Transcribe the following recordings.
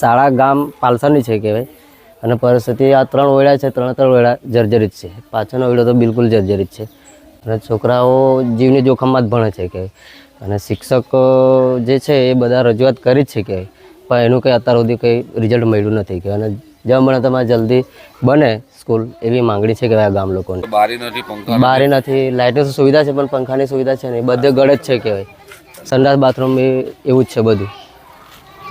શાળા ગામ પાલસાની છે કહેવાય. અને પરિસ્થિતિ આ ત્રણ ઓયડા છે ત્રણ ત્રણ ઓયડા જર્જરિત છે. પાછળનો ઓયડો તો બિલકુલ જર્જરિત છે. અને છોકરાઓ જીવની જોખમમાં જ ભણે છે કે. અને શિક્ષક જે છે એ બધા રજૂઆત કરી જ છે કે. પણ એનું કંઈ અત્યાર સુધી કંઈ રિઝલ્ટ મળ્યું નથી કે. અને જેમ બને તમારે જલ્દી બને સ્કૂલ એવી માંગણી છે કહેવાય ગામ લોકોની. બારી નથી પંખા બારી નથી લાઇટની સુવિધા છે પણ પંખાની સુવિધા છે નહીં. બધે ગળે જ છે કહેવાય સંડાસ બાથરૂમ એ એવું જ છે બધું.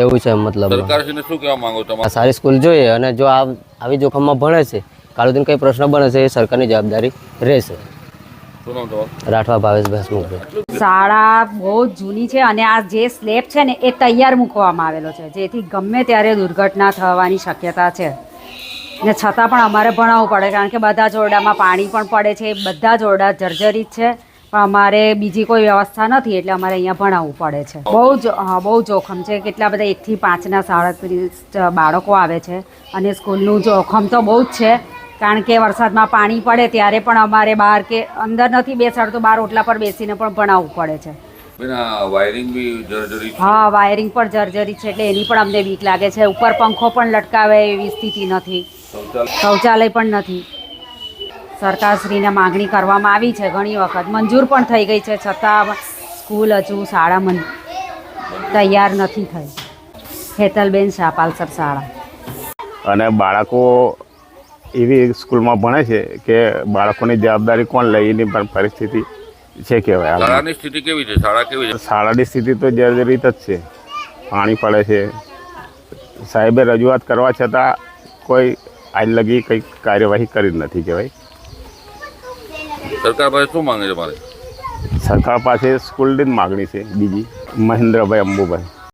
એવું છે મતલબ. સરકારશ્રીને શું કહેવા માંગો તમારે સારી સ્કૂલ જોઈએ અને જો આ આવી જોખમમાં ભણે છે કાલે દિન કંઈ પ્રશ્ન બને છે એ સરકારની જવાબદારી રહેશે. રાઠવા ભાવેશ ભાસમુખ. શાળા બહુ જ જૂની છે અને આ જે સ્લેબ છે ને એ તૈયાર મૂકવામાં આવેલો છે. જેથી ગમે ત્યારે દુર્ઘટના થવાની શક્યતા છે. ને છતાં પણ અમારે ભણાવવું પડે કારણ કે બધા જોરડામાં પાણી પણ પડે છે બધા જોરડા જર્જરિત છે. પણ અમારે બીજી કોઈ વ્યવસ્થા નથી એટલે અમારે અહીંયા ભણાવવું પડે છે. બહુ જ હા બહુ જોખમ છે. કેટલા બધા એકથી પાંચના સાડત્રીસ બાળકો આવે છે અને સ્કૂલનું જોખમ તો બહુ જ છે. કારણ કે વરસાદમાં પાણી પડે ત્યારે પણ અમારે બહાર કે અંદર નથી બેસાડતું બહાર ઓટલા પર બેસીને પણ ભણાવવું પડે છે. હા વાયરિંગ પણ જર્જરી છે એટલે એની પણ અમને બીક લાગે છે. ઉપર પંખો પણ લટકાવે એવી સ્થિતિ નથી. શૌચાલય પણ નથી. સરકારશ્રીને માગણી કરવામાં આવી છે. ઘણી વખત મંજૂર પણ થઈ ગઈ છે છતાં સ્કૂલ હજુ શાળા મન તૈયાર નથી થઈ. હેતલબેન શાહ પાલસર શાળા. અને બાળકો એવી સ્કૂલમાં ભણે છે કે બાળકોની જવાબદારી કોણ લે એની પણ પરિસ્થિતિ છે કહેવાય શાળાની સ્થિતિ કેવી છે? શાળા કેવી છે? શાળાની સ્થિતિ તો જર્જરિત જ છે. પાણી પડે છે. સાહેબે રજૂઆત કરવા છતાં કોઈ આજ લગી કંઈ કાર્યવાહી કરી નથી કહેવાય. સરકાર પાસે શું માંગે છે મારે? સરકાર પાસે સ્કૂલની જ માગણી છે બીજી. મહેન્દ્રભાઈ અંબુભાઈ.